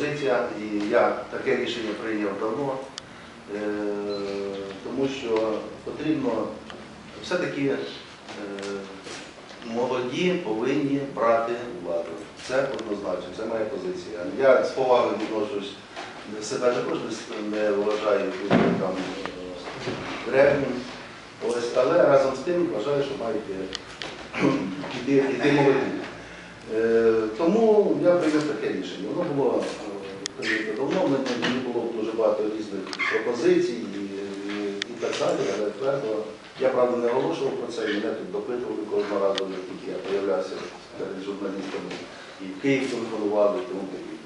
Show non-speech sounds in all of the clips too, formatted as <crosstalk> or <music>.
позиція, і я таке рішення прийняв давно, е, тому що потрібно все-таки е, молоді повинні брати владу. Це однозначно, це моя позиція. Я з повагою відношусь себе також не- вважаю там е, древнім. Ось, але разом з тим вважаю, що мають <clears throat> іти молоді. Я прийняв таке рішення. Воно було е, прийнято давно, в мене було дуже багато різних пропозицій і, і, і так далі, але твердо. Я правда не оголошував про це, мене тут допитували кожного разу, тільки я появлявся перед журналістами, і в Київ телефонували і тому подібне.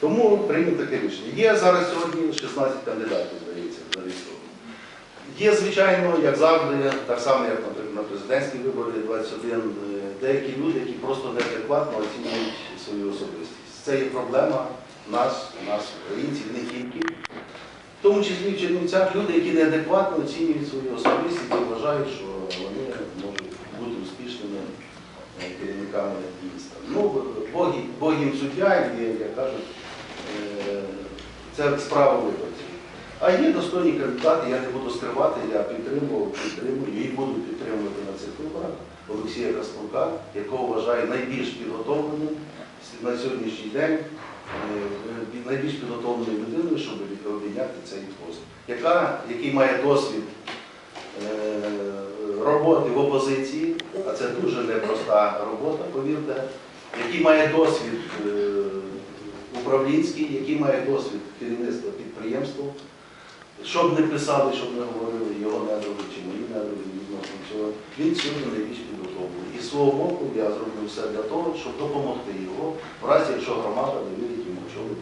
Тому прийняв таке рішення. Є зараз сьогодні 16 кандидатів. Є, звичайно, як завжди, так само, як, наприклад, на президентські вибори 21, е, деякі люди, які просто неадекватно оцінюють свою особистість. Це є проблема нас, нас, українців, не тільки. В тому числі в Чернівцях люди, які неадекватно оцінюють свою особистість і вважають, що вони можуть бути успішними е, керівниками міста. Ну, Бог, їм суддя, і, як кажуть, е, це справа виборців. А є достойні кандидати, я не буду скривати, я підтримував, підтримую і буду підтримувати на цих виборах Олексія Каспрука, якого вважаю найбільш підготовленим на сьогоднішній день, е, найбільш підготовленою людиною, щоб обійняти цей пост, яка, який має досвід е, роботи в опозиції, а це дуже непроста робота, повірте, який має досвід е, управлінський, який має досвід керівництва підприємством. Щоб не писали, щоб не говорили, його не робили чи мої не робили, він сьогодні ненавість підготовлений. І з свого боку я зроблю все для того, щоб допомогти його, в разі, якщо громада не вірить йому, що ви